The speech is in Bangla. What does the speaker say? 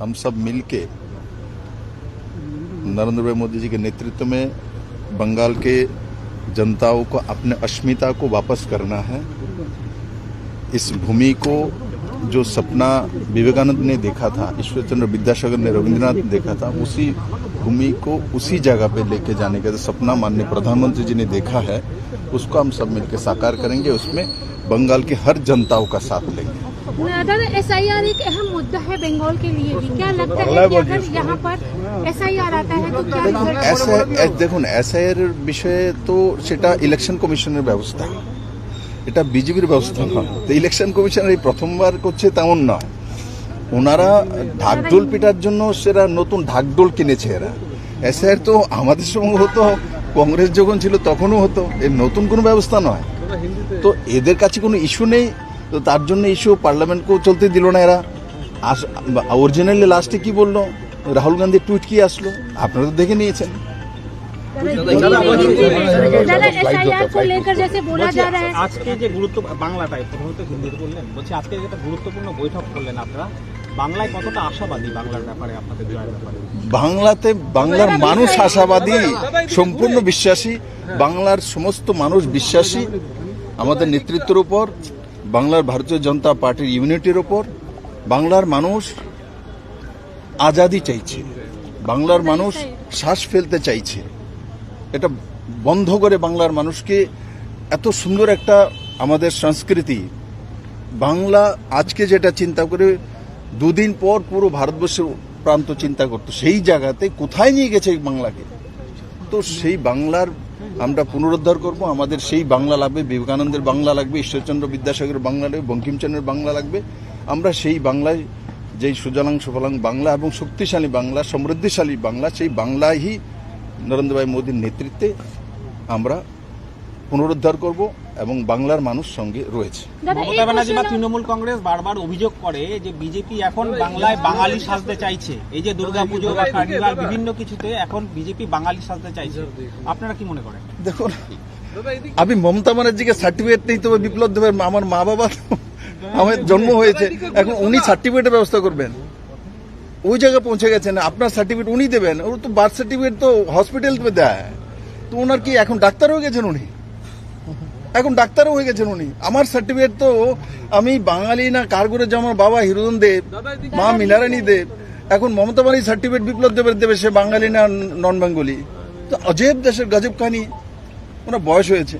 हम सब मिलके नरेंद्र भाई मोदी जी के नेतृत्व में बंगाल के जनताओं को, अपने अस्मिता को वापस करना है। इस भूमि को जो सपना विवेकानंद ने देखा था ईश्वर चंद्र विद्यासागर ने रविंद्रनाथ ने देखा था, उसी भूमि को उसी जगह पे लेके जाने का जो सपना माननीय प्रधानमंत्री जी ने देखा है उसको हम सब मिलकर साकार करेंगे उसमें बंगाल की हर जनताओं का साथ लेंगे दादा एस आई आर एक अहम मुद्दा है बंगाल के लिए भी क्या लगता है कि अगर यहाँ पर एस आई आर आता है तो क्या रिजल्ट এসে এ- দেখুন এসআইয়ের বিষয়ে তো সেটা ইলেকশন কমিশনের ব্যবস্থা এটা বিজেপির ব্যবস্থা নয় তো ইলেকশন কমিশনের এই প্রথমবার করছে তেমন নয় ওনারা ঢাকঢোল পিটার জন্য সেরা নতুন ঢাকঢোল কিনেছে এরা এসআইয়ের তো আমাদের সময় হতো কংগ্রেস যখন ছিল তখনও হতো এর নতুন কোনো ব্যবস্থা নয় তো এদের কাছে কোনো ইস্যু নেই তো তার জন্য ইস্যু পার্লামেন্টকেও চলতে দিল না এরা অরিজিনালি লাস্টে কি বললো রাহুল গান্ধীর টুইট কি আসলো আপনারা তো দেখে নিয়েছেন दादा एस आई आर को लेकर जैसे बोला বলছি, जा रहा है আজকে যে গুরুত্ব বাংলাটাই প্রথমত হিন্দিতে বললেন বলছি আজকে যেটা গুরুত্বপূর্ণ বৈঠক করলেন আপনারা বাংলায় কতটা আশাবাদী বাংলার ব্যাপারে, আপনাদের জয়ের ব্যাপারে? বাংলাতে বাংলার মানুষ আশাবাদী, সম্পূর্ণ বিশ্বাসী, বাংলার সমস্ত মানুষ বিশ্বাসী, আমাদের নেতৃত্বের উপর, বাংলার ভারতীয় জনতা পার্টির ইউনিটির উপর, বাংলার মানুষ আজাদি চাইছে, বাংলার মানুষ শ্বাস ফেলতে চাইছে। এটা বন্ধ করে বাংলার মানুষকে এত সুন্দর একটা আমাদের সংস্কৃতি, বাংলা আজকে যেটা চিন্তা করে দুদিন পর পুরো ভারতবর্ষের প্রান্ত চিন্তা করতো, সেই জায়গাতে কোথায় নিয়ে গেছে বাংলাকে? তো সেই বাংলার আমরা পুনরুদ্ধার করব, আমাদের সেই বাংলা লাগবে, বিবেকানন্দের বাংলা লাগবে, ঈশ্বরচন্দ্র বিদ্যাসাগরের বাংলা লাগবে, বঙ্কিমচন্দ্রের বাংলা লাগবে। আমরা সেই বাংলায় যেই সুজলাং সুফলাং বাংলা এবং শক্তিশালী বাংলা, সমৃদ্ধিশালী বাংলা, সেই বাংলায় নরেন্দ্র ভাই মোদীর নেতৃত্বে আমরা পুনরুদ্ধার করব এবং বাংলার মানুষ সঙ্গে রয়েছে। মমতা ব্যানার্জি বা তৃণমূল কংগ্রেস বারবার অভিযোগ করে যে বিজেপি এখন বাংলায় বাঙালি সাজতে চাইছে। এই যে দুর্গাপুজো বা কার্নিভাল বিভিন্ন কিছুতে এখন বিজেপি বাঙালি সাজতে চাইছে। আপনারা কি মনে করেন? দেখুন আমি মমতা ব্যানার্জিকে সার্টিফিকেট নেই তবে বিপ্লব দেবের আমার মা বাবা আমার জন্ম হয়েছে। এখন উনি সার্টিফিকেটের ব্যবস্থা করবেন। ওই জায়গায় পৌঁছে গেছেন আপনার সার্টিফিকেট উনি দেবেন। ওর তো বার্থ সার্টিফিকেট তো হসপিটাল দেয়। তো ওনার কি এখন ডাক্তার হয়ে গেছেন উনি? এখন ডাক্তারও হয়ে গেছেন উনি। আমার সার্টিফিকেট তো আমি বাঙালি না, কার যেমন আমার বাবা হিরোদন দেব, মা মিনারানী দেব, এখন মমতা বানি সার্টিফিকেট বিপ্লব দেবের দেবে, সে বাঙালি না নন বেঙ্গলি তো অজেব দেশের গজব কাহিনী, ওনার বয়স হয়েছে।